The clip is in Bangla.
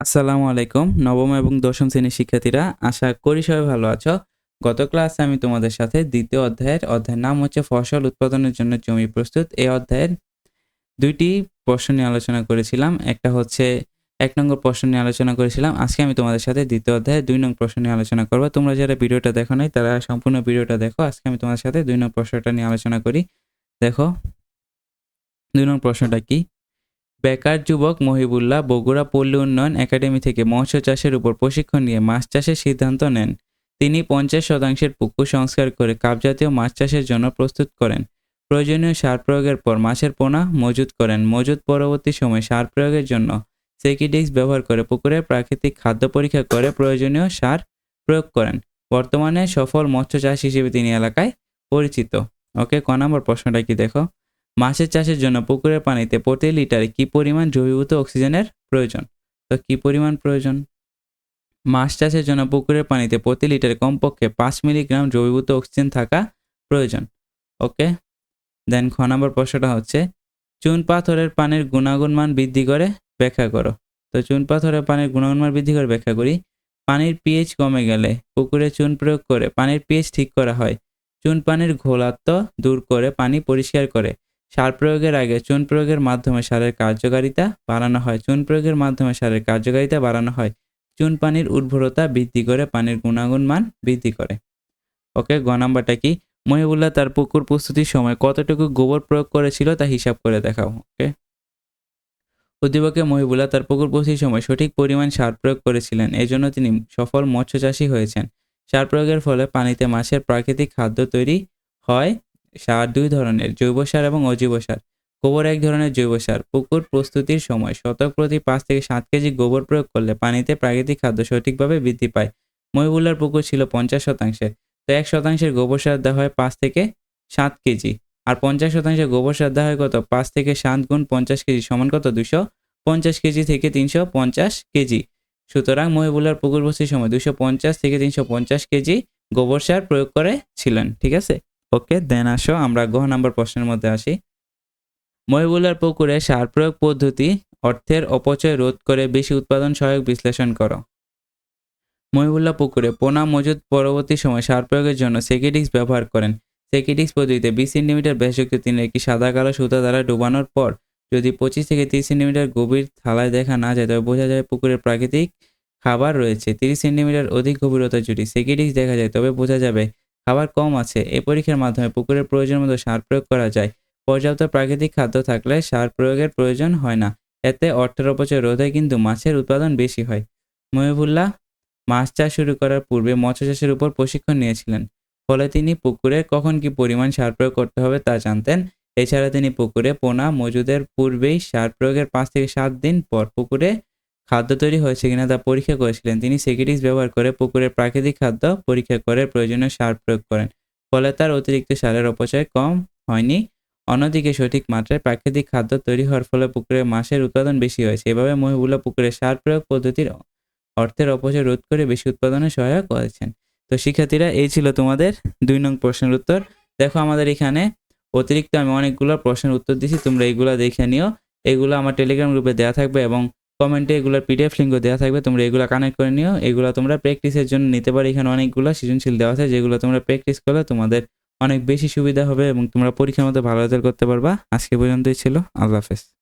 আসসালামু আলাইকুম। নবম এবং দশম শ্রেণির শিক্ষার্থীরা, আশা করি সবাই ভালো আছো। গত ক্লাসে আমি তোমাদের সাথে দ্বিতীয় অধ্যায়ের অধ্যায়ের নাম হচ্ছে ফসল উৎপাদনের জন্য জমি প্রস্তুত। এই অধ্যায়ের দুইটি প্রশ্ন নিয়ে আলোচনা করেছিলাম। একটা হচ্ছে এক নম্বর প্রশ্ন নিয়ে আলোচনা করেছিলাম। আজকে আমি তোমাদের সাথে দ্বিতীয় অধ্যায়ে দুই নং প্রশ্ন নিয়ে আলোচনা করব। তোমরা যারা ভিডিওটা দেখো নাই, তারা সম্পূর্ণ ভিডিওটা দেখো। আজকে আমি তোমাদের সাথে দুই নং প্রশ্নটা নিয়ে আলোচনা করি। দেখো, দুই নং প্রশ্নটা কি? বেকার যুবক মহিবুল্লাহ বগুড়া পল্লী উন্নয়ন একাডেমি থেকে মৎস্য চাষের উপর প্রশিক্ষণ নিয়ে মাছ চাষের সিদ্ধান্ত নেন। তিনি পঞ্চাশ শতাংশের পুকুর সংস্কার করে কাপজাতীয় মাছ চাষের জন্য প্রস্তুত করেন। প্রয়োজনীয় সার প্রয়োগের পর মাছের পোনা মজুত করেন। মজুত পরবর্তী সময় সার প্রয়োগের জন্য সেকিডিক্স ব্যবহার করে পুকুরের প্রাকৃতিক খাদ্য পরীক্ষা করে প্রয়োজনীয় সার প্রয়োগ করেন। বর্তমানে সফল মৎস্য চাষ হিসেবে তিনি এলাকায় পরিচিত। ওকে, ক নম্বর প্রশ্নটা কি দেখো? মাছের চাষের জন্য পুকুরের পানিতে প্রতি লিটারে কি পরিমাণ দ্রবীভূত অক্সিজেনের প্রয়োজন? তো কি পরিমাণ প্রয়োজন? মাছ চাষের জন্য পুকুরের পানিতে প্রতি লিটারে কমপক্ষে পাঁচ মিলিগ্রাম দ্রবীভূত অক্সিজেন থাকা প্রয়োজন। ওকে? দেন খ নম্বর প্রশ্নটা হচ্ছে, চুন পাথরের পানির গুণাগুণ মান বৃদ্ধি করে ব্যাখ্যা করো। তো চুন পাথরের পানির গুণাগুণ মান বৃদ্ধি করে ব্যাখ্যা করি। পানির পিএইচ কমে গেলে পুকুরে চুন প্রয়োগ করে পানির পিএইচ ঠিক করা হয়। চুন পানির ঘোলাত্ম দূর করে পানি পরিষ্কার করে। সার প্রয়োগের আগে, চুন প্রয়োগের মাধ্যমে সারের কার্যকারিতা বাড়ানো হয়। চুন প্রয়োগের মাধ্যমে সারের কার্যকারিতা বাড়ানো হয়। চুন পানির উর্বরতা বৃদ্ধি করে পানির গুণাগুণ মান বৃদ্ধি করে। ওকে, গ নাম্বারটা কি? মহিবুল্লাহ তার পুকুর প্রস্তুতির সময় কতটুকু গোবর প্রয়োগ করেছিল তা হিসাব করে দেখাও, ওকে? উদ্দীপকে মহিবুল্লাহ তার পুকুর প্রস্তুতির সময় সঠিক পরিমাণ সার প্রয়োগ করেছিলেন। এজন্য তিনি সফল মৎস্য চাষী হয়েছেন। সার প্রয়োগের ফলে পানিতে মাছের প্রাকৃতিক খাদ্য তৈরি হয় সার, দুই ধরনের জৈব সার এবং অজৈব সার। গোবর এক ধরনের জৈব সার। পুকুর প্রস্তুতির সময় শতক প্রতি পাঁচ থেকে সাত কেজি গোবর প্রয়োগ করলে পানিতে প্রাকৃতিক খাদ্য সঠিকভাবে বৃদ্ধি পায়। মহিবুল্লার পুকুর ছিল পঞ্চাশ শতাংশে। তো এক শতাংশের গোবর সার দেওয়া হয় পাঁচ থেকে সাত কেজি। আর পঞ্চাশ শতাংশের গোবর সার দেওয়া হয় কত? পাঁচ থেকে সাত গুণ পঞ্চাশ কেজি সমান কত? দুশো পঞ্চাশ কেজি থেকে তিনশো পঞ্চাশ কেজি। সুতরাং মহিবুল্লার পুকুর বস্তির সময় দুশো পঞ্চাশ থেকে তিনশো পঞ্চাশ কেজি গোবর সার প্রয়োগ করেছিলেন। ঠিক আছে? ওকে, দেন আসো, আমরা গহ নাম্বার প্রশ্নের মধ্যে আসি। মহিবুল্লার পুকুরে সার প্রয়োগ পদ্ধতি, অর্থের অপচয় রোধ করে বেশি উৎপাদন সহায়ক বিশ্লেষণ করো। মহিবুল্লাহ পুকুরে পোনা মজুদ পরবর্তী সময় সার প্রয়োগের জন্য সেকিডিক্স ব্যবহার করেন। সেকিডিক্স পদ্ধতিতে বিশ সেন্টিমিটার ব্যাসযুক্ত তিনি একটি সাদা কালো সুতা দ্বারা ডুবানোর পর, যদি পঁচিশ থেকে তিরিশ সেন্টিমিটার গভীর থালায় দেখা না যায়, তবে বোঝা যায় পুকুরের প্রাকৃতিক খাবার রয়েছে। তিরিশ সেন্টিমিটার অধিক গভীরতা যদি সেকিডিক্স দেখা যায়, তবে বোঝা যাবে খাবার কম আছে। এই পরীক্ষার মাধ্যমে পুকুরের প্রয়োজন মতো সার প্রয়োগ করা যায়। পর্যাপ্ত প্রাকৃতিক খাদ্য থাকলে সার প্রয়োগের প্রয়োজন হয় না। এতে অর্থের অপচয় রোধে কিন্তু মাছের উৎপাদন বেশি হয়। মহিবুল্লাহ মাছ চাষ শুরু করার পূর্বে মৎস্য চাষের উপর প্রশিক্ষণ নিয়েছিলেন। ফলে তিনি পুকুরে কখন কি পরিমাণ সার প্রয়োগ করতে হবে তা জানতেন। এছাড়া তিনি পুকুরে পোনা মজুদের পূর্বেই সার প্রয়োগের পাঁচ থেকে সাত দিন পর পুকুরে খাদ্য তৈরি হয়েছে কিনা তা পরীক্ষা করেছিলেন। তিনি সেকিটিক্স ব্যবহার করে পুকুরের প্রাকৃতিক খাদ্য পরীক্ষা করে প্রয়োজনীয় সার প্রয়োগ করেন, ফলে তার অতিরিক্ত সারের অপচয় কম হয়নি। অন্যদিকে সঠিক মাত্রায় প্রাকৃতিক খাদ্য তৈরি হওয়ার ফলে পুকুরে মাছের উৎপাদন বেশি হয়েছে। এভাবে মহিবুল্লাহ পুকুরে সার প্রয়োগ পদ্ধতির অর্থের অপচয় রোধ করে বেশি উৎপাদনে সহায়ক করেছেন তো শিক্ষার্থীরা, এই ছিল তোমাদের দুই নং প্রশ্নের উত্তর। দেখো আমাদের এখানে অতিরিক্ত আমি অনেকগুলো প্রশ্নের উত্তর দিয়েছি, তোমরা এইগুলো দেখে নিও। এগুলো আমার টেলিগ্রাম গ্রুপে দেওয়া থাকবে এবং কমেন্টে এগুলোর পিডিএফ লিঙ্কও দেওয়া থাকবে। তোমরা এগুলো কানেক্ট করে নিও। এগুলো তোমরা প্র্যাকটিসের জন্য নিতে পারো। এখানে অনেকগুলো সৃজনশীল দেওয়া আছে। যেগুলো তোমরা প্র্যাকটিস করলে তোমাদের অনেক বেশি সুবিধা হবে এবং তোমরা পরীক্ষার মতো ভালো রেজাল্ট করতে পারবা। আজকে পর্যন্তই ছিল। আল্লাহ হাফেজ।